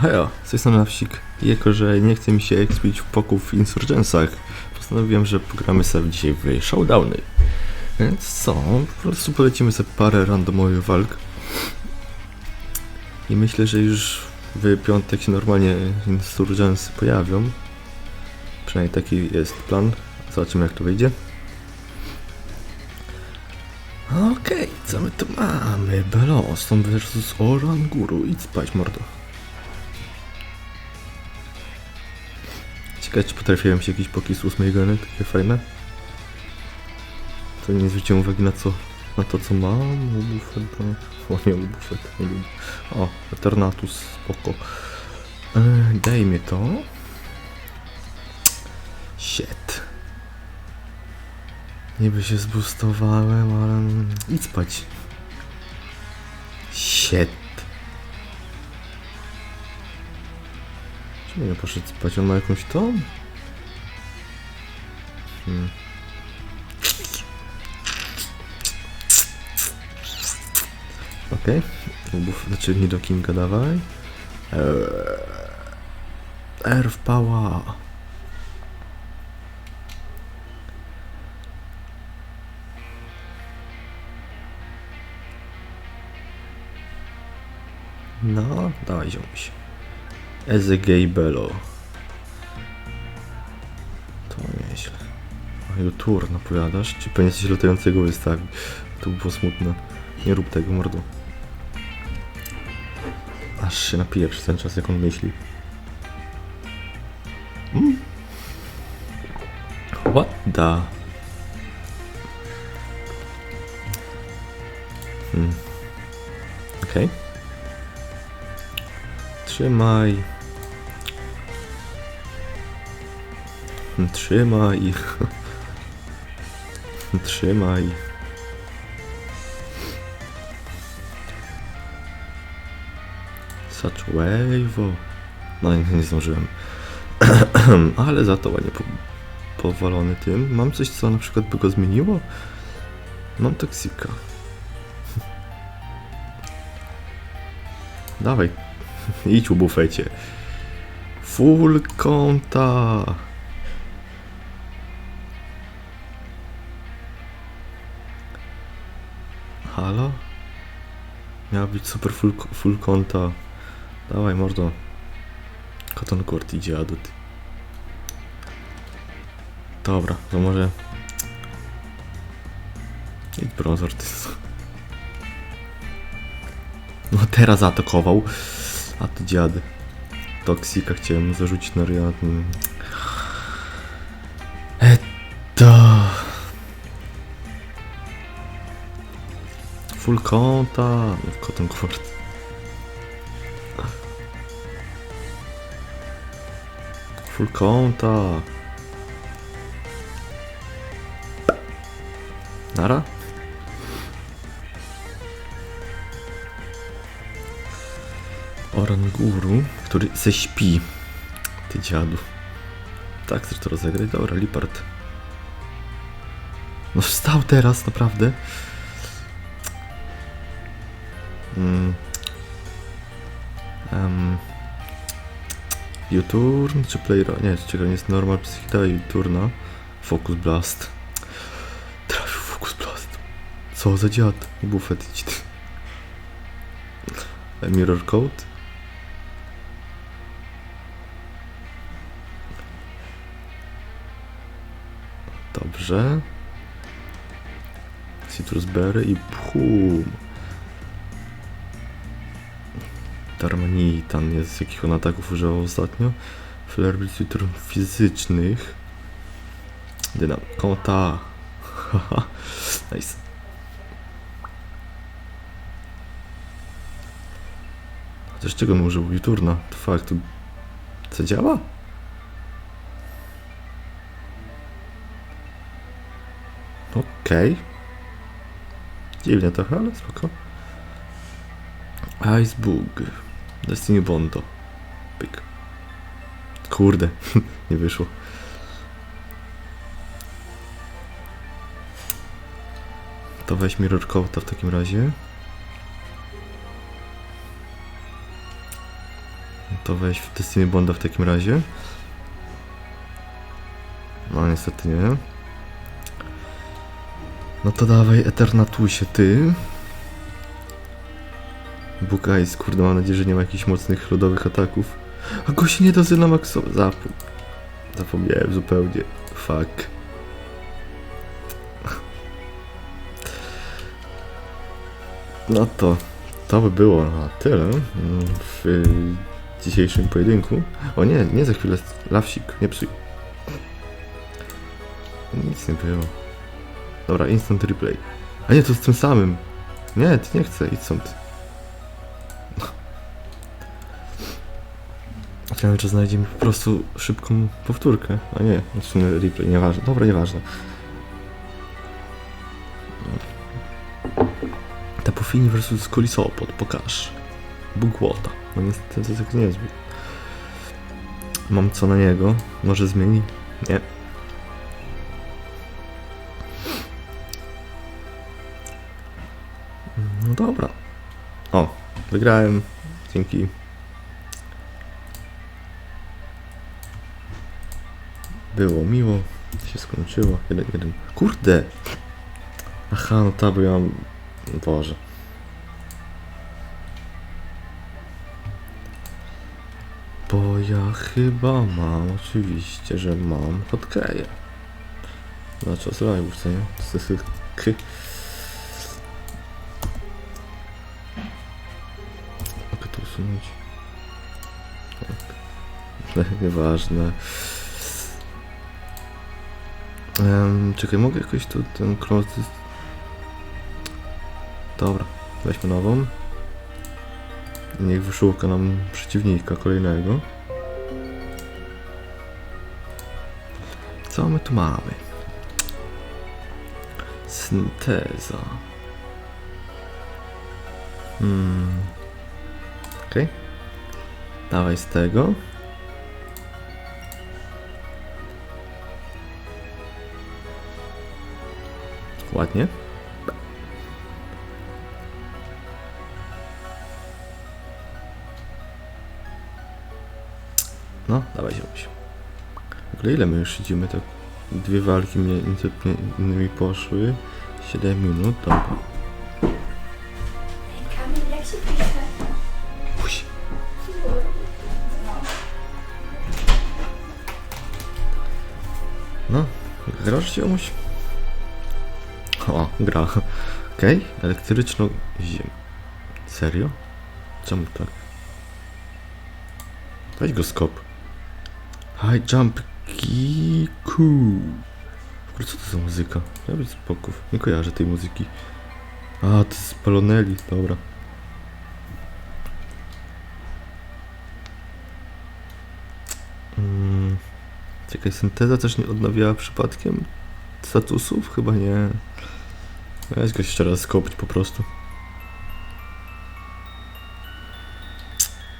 Hejo, z tej strony Nawsik. Jako, że nie chce mi się ekspić w poków w Insurgensach, postanowiłem, że pogramy sobie dzisiaj w Showdowny. Więc co, po prostu polecimy sobie parę randomowych walk. I myślę, że już w piątek się normalnie Insurgensy pojawią. Przynajmniej taki jest plan. Zobaczymy jak to wyjdzie. Okej, co my tu mamy? Belostom versus Oranguru. Idź spać, mordo. Ciekawe, czy potrafiłem się jakieś poki z ósmej geny, takie fajne. To nie zwróciłem uwagi na co, na to co mam. Bufet, o nie, bufet, nie lubię. O, Eternatus, spoko. E, daj mi to. Shit. Niby się zboostowałem, ale mm, idź spać. Shit. Nie poszedł spać? On ma jakąś tą? Hmm. Okej. Okay. Znaczy nie do Kinga dawaj. Eee. R w. No, dawaj ziomuś. Ezegay Bello. To nieźle. A Jutur, napowiadasz? Czy coś latającego wystawi? To by było smutne. Nie rób tego, mordu. Aż się napije przez ten czas, jak on myśli. Mm. What the... Hmm. Okej. Okay. Trzymaj. Trzymaj. Trzymaj. Such wave. No nie, nie zdążyłem. Ale za to ładnie po, powalony tym. Mam coś, co na przykład by go zmieniło? Mam toksika. Dawaj. Idź u bufecie. Full konta. Miała być super full, full konta. Dawaj mordo. Cotton Court idzie adut. Dobra, to może... Idź browser, ty No teraz zaatakował. A to dziad. Toksika chciałem zarzucić na ryja. Full konta. Cotton Court. Full konta. Nara? Oranguru, który se śpi. Ty dziadu. Tak, chcesz to rozegrać? Dobra, Lipart. No wstał teraz, naprawdę. Mm. Um. U-turn czy playro? Nie, nie jest normal psychita U-turna. Focus blast. Trafił focus blast. Co za dziad? Buffet idź. Mirror code? Dobrze. Citrus berry i pum. Darmanitan jest z jakich on ataków używał ostatnio. Flare citrus fizycznych. Dynam. Kota. nice. Chociaż czego mu użył? Juturna. To fakt. Co działa? Okej. Okay. Dziwnie trochę, ale spoko. Ice Bug. Destiny Bondo. Pyk. Kurde, nie wyszło. To weź Mirror Coata w takim razie. To weź w Destiny Bonda w takim razie. No niestety nie. No to dawaj Eternatusie, ty. Bugajs, kurde, mam nadzieję, że nie ma jakichś mocnych lodowych ataków. A go się nie da na maksować. Zapo zapomniałem zupełnie. Fuck. No to, to by było na tyle mm, w dzisiejszym pojedynku. O nie, nie za chwilę, lawsik, nie psuj. Nic nie było. Dobra, instant replay. A nie, to z tym samym. Nie, ty nie chcę, idź stąd. Chciałem, że znajdzie mi po prostu szybką powtórkę. A nie, w sumie replay, nieważne. Dobra, nieważne. Tapofini versus Kolisopod, pokaż. Bugłota. No niestety to tak niezbyt. Mam co na niego? Może zmieni? Nie. No dobra. O, wygrałem. Dzięki. Było miło. Się skończyło. Jeden, jeden. Kurde! Aha, no ta, bo ja mam... Boże. Bo ja chyba mam, oczywiście, że mam podkleję. Na czas live'ów, co nie? Mogę to usunąć? Tak. Nieważne. Um, czekaj, mogę jakoś tu ten close... Dobra, weźmy nową. Niech wyszuka nam przeciwnika kolejnego. Co my tu mamy? Synteza. Hmm. Okej. Dawaj z tego. Ładnie. No, dawaj ziomuś. W ogóle ile my już siedzimy? Tak dwie walki między innymi poszły. 7 minut, dobra. Kamil, jak się pisze? Uś. No, grasz ziomuś? Gra. Okej, elektryczną ziem. Serio? Czemu tak? Weź go skop. High jump kiku. Ogóle co to za muzyka? Ja być spoków. Nie kojarzę tej muzyki. A, to jest Palonelli, dobra. Mm, czekaj, synteza też nie odnawiała przypadkiem statusów? Chyba nie. Weź go jeszcze raz skopić po prostu.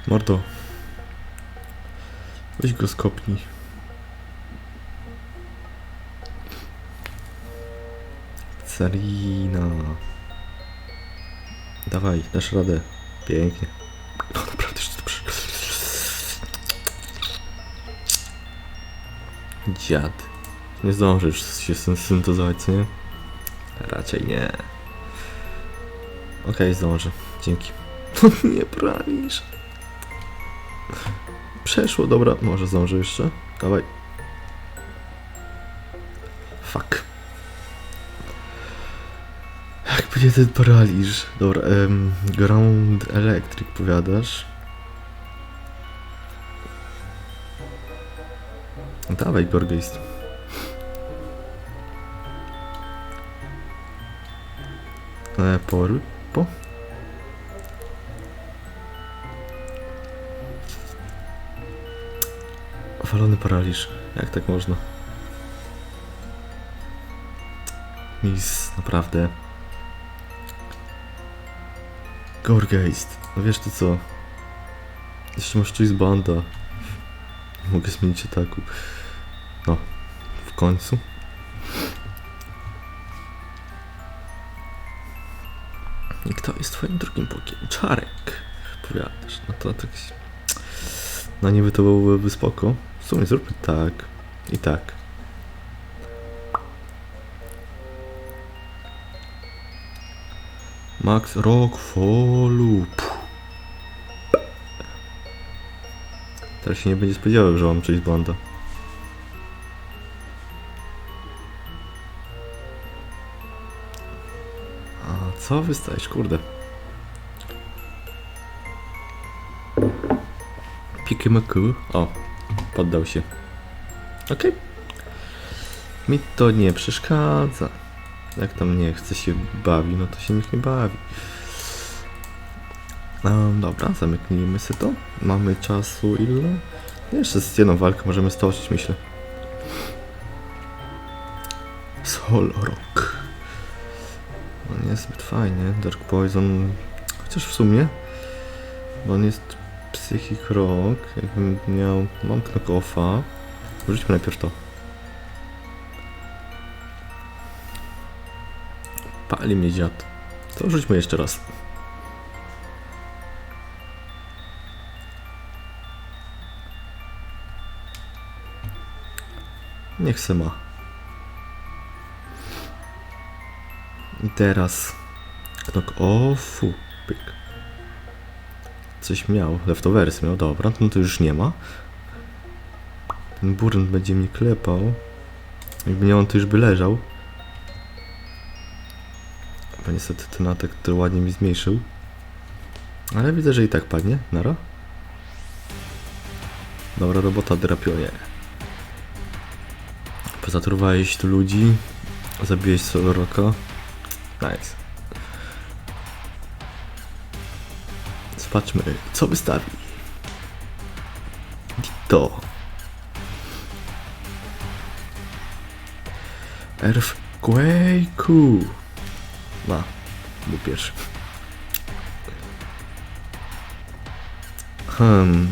Mordo. Weź go skopnij. Sarina. Dawaj, dasz radę. Pięknie. No naprawdę, że dobrze. Dziad. Nie zdążysz się syn- syntezować, co nie? Raczej nie. Okej, zdążę. Dzięki. nie bronisz. Przeszło, dobra, może zdążę jeszcze. Dawaj. Fuck. Jakby nie ten paraliż. Dobra, em, ground electric powiadasz. Dawaj, Gorgeist. E, por, po? Walony paraliż. Jak tak można? Mis, naprawdę. Gorgeist. No wiesz ty co? Jeszcze masz choice banda. Mogę zmienić ataku. No, w końcu. Twoim drugim bokiem? Czarek. Powiadasz. No to tak. No niby to byłoby spoko. W sumie zróbmy tak i tak. Max Rockfallu. Teraz się nie będzie spodziewał, że mam czyjś błąda. A co wystajesz, kurde? Pikemaku. O, poddał się. Okej. Mi to nie przeszkadza. Jak tam nie chce się bawi, no to się niech nie bawi. Um, dobra, zamknijmy sobie to. Mamy czasu ile? Jeszcze z jedną walkę możemy stoczyć, myślę. Soul Rock. No nie jest zbyt fajnie. Dark Poison. Chociaż w sumie. Bo on jest Psychic Rock. Jakbym miał. Mam knock-offa. Rzućmy najpierw to. Pali mnie dziad. To rzućmy jeszcze raz. Niech se ma. I teraz knock offu. Pyk. Coś miał, leftovers miał, dobra, no to już nie ma. Ten burn będzie mi klepał. Jakby nie on, to już by leżał. Bo niestety ten atak to ładnie mi zmniejszył. Ale widzę, że i tak padnie. Nara. Dobra robota, drapionie. Pozatrowałeś tu ludzi. Zabiłeś Soloroka. Nice. Zobaczmy, co wystawi. To. Earthquake'u. Ma, był pierwszy. Hmm.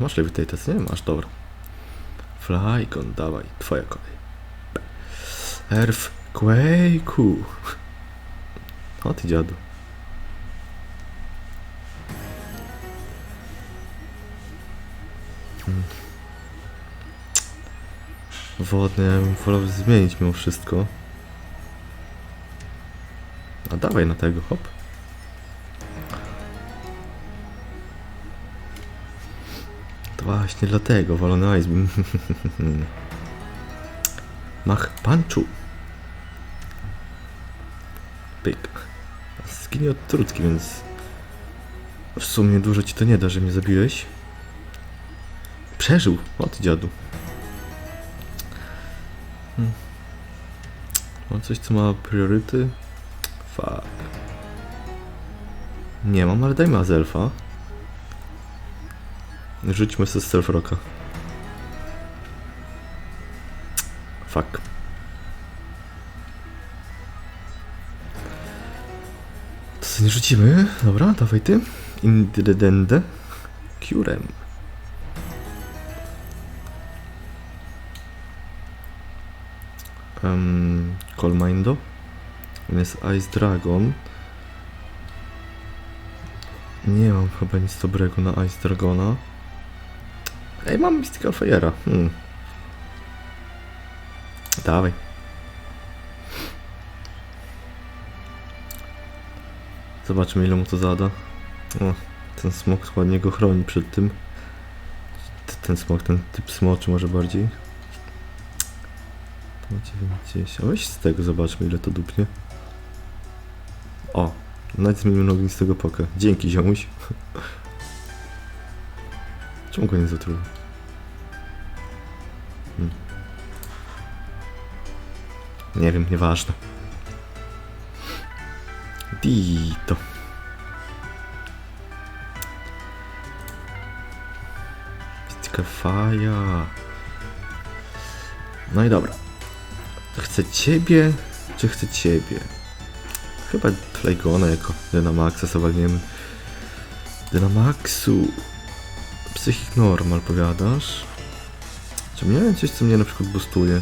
Masz levitated, nie? Masz, dobra. Flygon, dawaj, twoja kolej. Earthquake'u. O ty dziadu. Hmm. Wodny, ja bym wolał zmienić mimo wszystko. A dawaj na tego, hop. To właśnie dlatego, wolony Ice Beam. Mach Punchu. Pyk. Zginie od trutki, więc... W sumie dużo ci to nie da, że mnie zabiłeś. Przeżył. O ty dziadu. Hmm. Mam coś, co ma prioryty? Fuck. Nie mam, ale dajmy Azelfa. Rzućmy sobie Stealth Rocka. Fuck. Sobie nie rzucimy. Dobra, dawaj ty. Indredende. Curem. Um, Colmindo. On jest Ice Dragon. Nie mam chyba nic dobrego na Ice Dragona. Ej, mam Mystical Fire'a. Hmm. Dawaj. Zobaczmy ile mu to zada. O, ten smok ładnie go chroni przed tym. Ten smok, ten typ smoczy może bardziej. To 90. A weź z tego zobaczmy ile to dupnie. O, nawet zmienimy ognistego poka. Dzięki ziomuś. Czemu go nie zatruł? Hmm. Nie wiem, nieważne. Dito. Faja. No i dobra. Chcę ciebie, czy chcę ciebie? Chyba Flygona jako Dynamaxa zawalniemy. Dynamaxu. Psychic Normal powiadasz? Czy miałem coś, co mnie na przykład boostuje?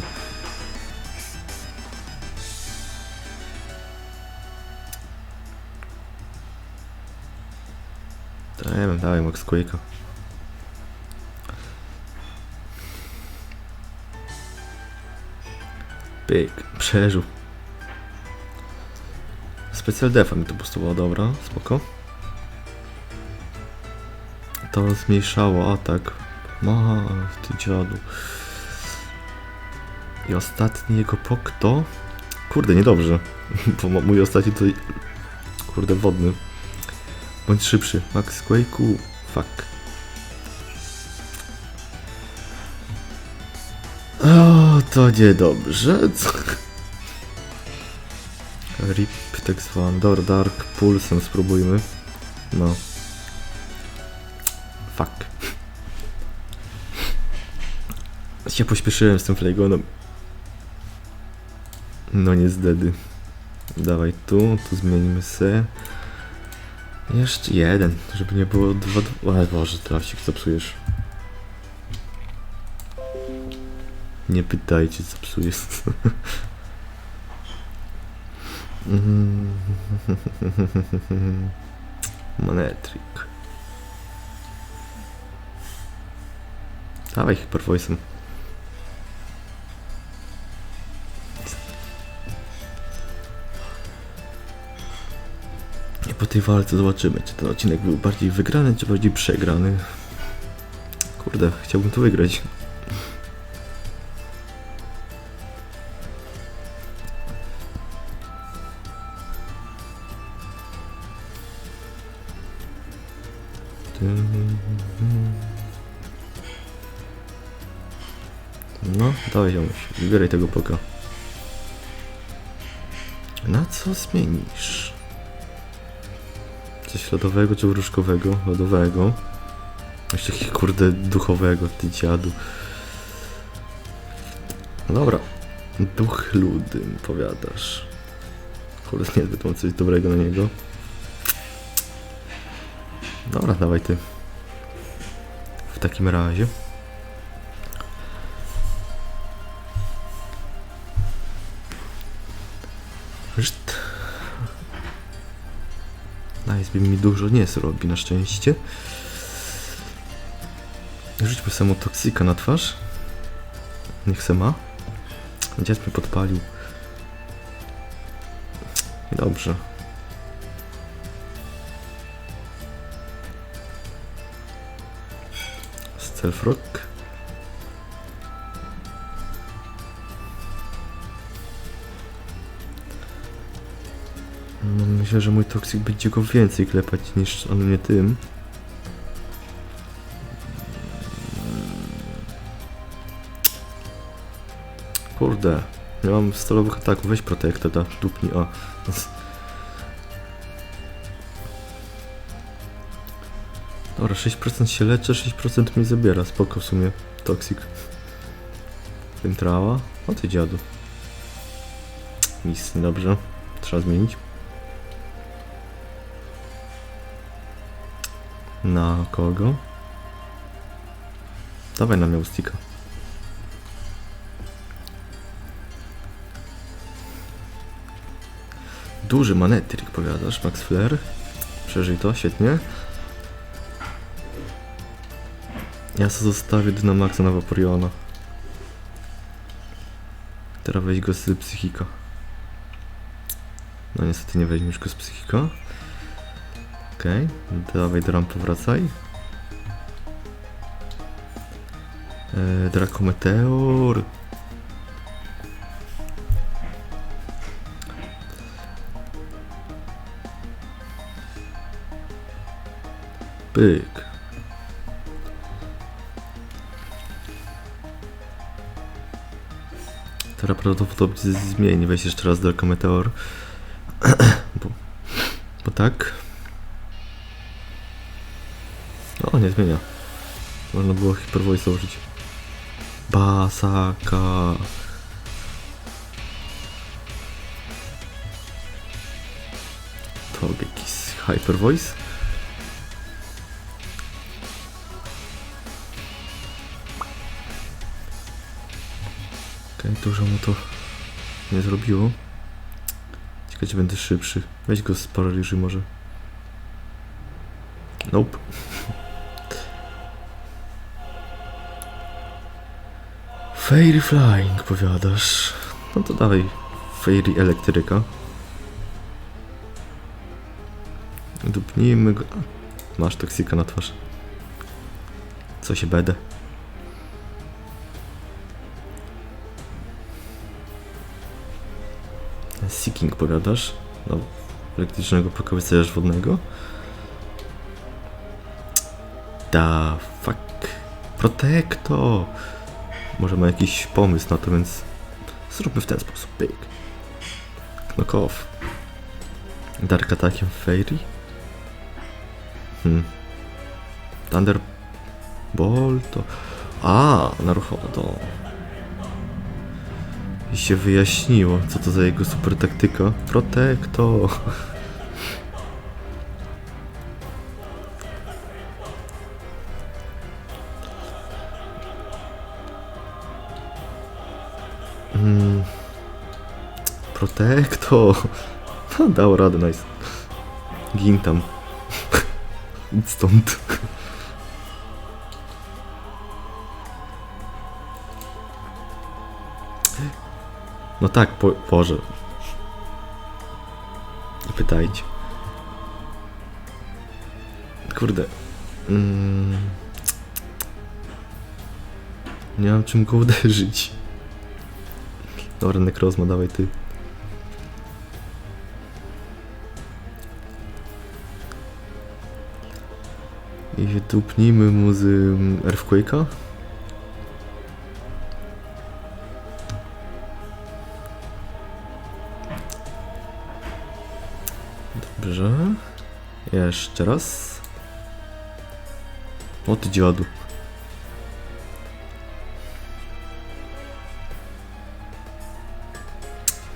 Nie wiem, dawaj Max Quake'a. Pyk, przeżył. Specjal defa mi to boostowało, dobra, spoko. To zmniejszało atak. Ma, ty dziadu. I ostatni jego pok to... Kurde, niedobrze. Bo mój ostatni to... Kurde, wodny. Bądź szybszy. Max Quake'u. Fuck. O, to niedobrze. Rip, tak zwany. Dobra, Dark Pulsem spróbujmy. No. Fuck. Się pośpieszyłem z tym Flaygonem. No niestety. Dawaj tu, tu zmienimy se. Jeszcze jeden, żeby nie było dwa... O Boże, trafik zepsujesz. Nie pytajcie, co psujesz. Manetrik. Dawaj Hypervoice'em. Tej walce zobaczymy, czy ten odcinek był bardziej wygrany, czy bardziej przegrany. Kurde, chciałbym to wygrać. No, dawaj ziomuś, wybieraj tego poka. Na co zmienisz? Coś lodowego czy wróżkowego? Lodowego. Jeszcze jakiś kurde duchowego, ty dziadu. Dobra. Duch ludy, powiadasz. Kurde, niezbyt mam coś dobrego na niego. Dobra, dawaj ty. W takim razie. Nice, mi dużo nie zrobi na szczęście. Rzućmy samo toksika na twarz. Niech se ma. Dziad mnie podpalił. Dobrze. Stealth No, myślę, że mój toksik będzie go więcej klepać niż on mnie tym. Kurde, nie mam stalowych ataków, weź protekta, dupni, o. Dobra, 6% się leczę, 6% mi zabiera, spoko w sumie, toksik. Piętrała, o ty dziadu. Nic, dobrze, trzeba zmienić. Na kogo? Dawaj na Miaustika. Duży manetrik, powiadasz, Max Flair. Przeżyj to, świetnie. Ja sobie zostawię Dynamaxa na Vaporeona. Teraz weź go z psychika. No niestety nie weźmiesz go z psychika. Okej, dawaj do rampy wracaj. Eee, Dracometeor. Pyk. Teraz prawdopodobnie zmieni. Weź jeszcze raz Dracometeor. bo, bo tak. O, nie zmienia. Można było Hypervoice użyć. Basaka. To jakiś Hypervoice? Okej, okay, dużo mu to nie zrobiło. Ciekawe, czy będę szybszy. Weź go z paraliży może. Nope. Fairy Flying, powiadasz. No to dawaj, Fairy Elektryka. Dupnijmy go. Masz toksika na twarz. Co się będę? Seeking, powiadasz? No, elektrycznego pokołysajarz wodnego. Da, fuck. Protekto! Może ma jakiś pomysł na to, więc zróbmy w ten sposób. Pyk. Knock off. Dark atakiem Fairy? Hmm. Thunder Ball to... A, naruchomo to... I się wyjaśniło, co to za jego super taktyka. Protekto! Protekto! No, Dał radę, nice. Gin tam. Idź stąd. No tak, po, Boże. Pytajcie. Kurde. Mm. Nie mam czym go uderzyć. Dobra, Nekrozma, dawaj ty. I dupnijmy mu z Earthquake'a. Dobrze. Jeszcze raz. O ty dziadu.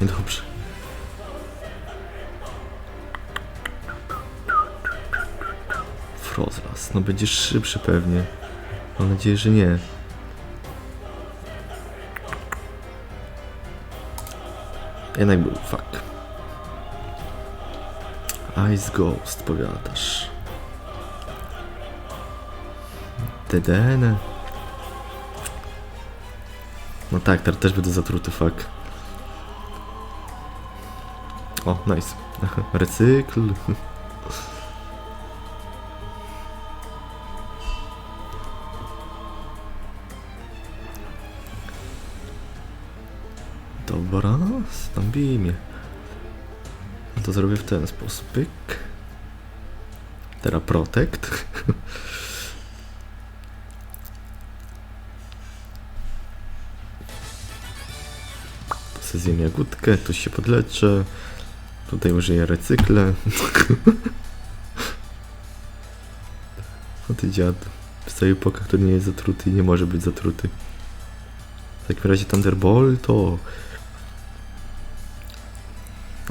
Niedobrze. Frozlas, no będziesz szybszy pewnie. Mam nadzieję, że nie. Jednak był, fuck. Ice Ghost, powiadasz. DDN. No tak, teraz też będę zatruty, fuck. O, nice. Recykl. Dobra, stąpij mnie. No to zrobię w ten sposób. Pyk. Teraz protect. Sobie zjem jagódkę, tu się podleczę. Tutaj użyję recykle. O ty dziad. W całej epoka, który nie jest zatruty i nie może być zatruty. W takim razie Thunderbolt to...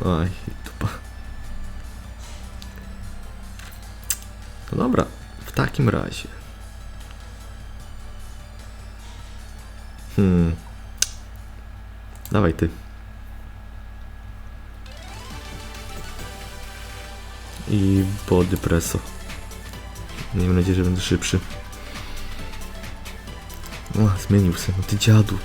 Aj, dupa. No dobra, w takim razie. Hmm. Dawaj ty. I body presso. Miejmy nadzieję, że będę szybszy. O, zmienił się, no ty dziadu.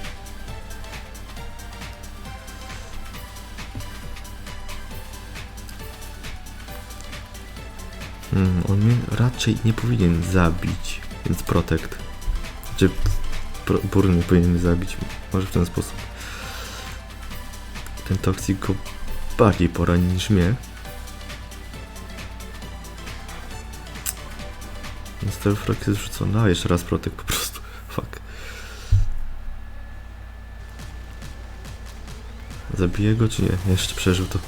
On mnie raczej nie powinien zabić, więc protect. Czy pro, burn nie powinien mnie zabić, może w ten sposób. Ten toksik go bardziej porani niż mnie. Stealth Rock jest rzucony. A, jeszcze raz protek po prostu. Fuck. Zabiję go czy nie? Jeszcze przeżył to.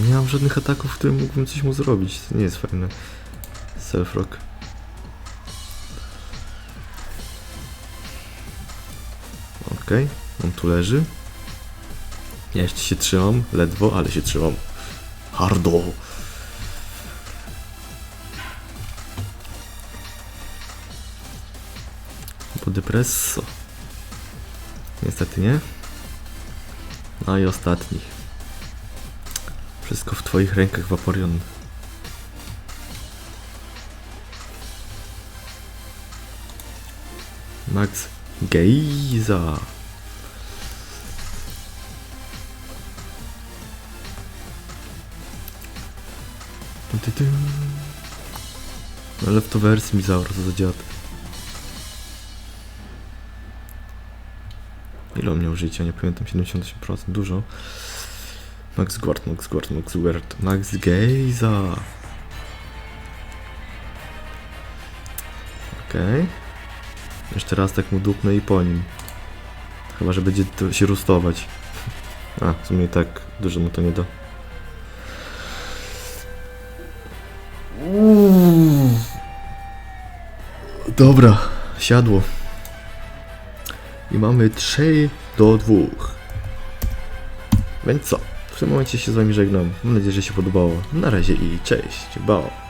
Nie mam żadnych ataków, w którym mógłbym coś mu zrobić. To nie jest fajne. Stealth Rock. Okej, on tu leży. Ja jeszcze się trzymam, ledwo, ale się trzymam. Hardo! Po depresso. Niestety nie. No i ostatni. Wszystko w twoich rękach, Vaporion. Max Geiza. No, ale w wersji mi co za dziad. Ile on miał życia? Nie pamiętam, 78%, dużo. Max Guard, Max Guard, Max Guard, Max Geiza. Okej. Jeszcze raz tak mu dupnę i po nim. Chyba, że będzie się rustować. A, w sumie tak dużo mu to nie da. Dobra, siadło. I mamy 3 do 2. Więc co? W tym momencie się z wami żegnam. Mam nadzieję, że się podobało. Na razie i cześć. Bao.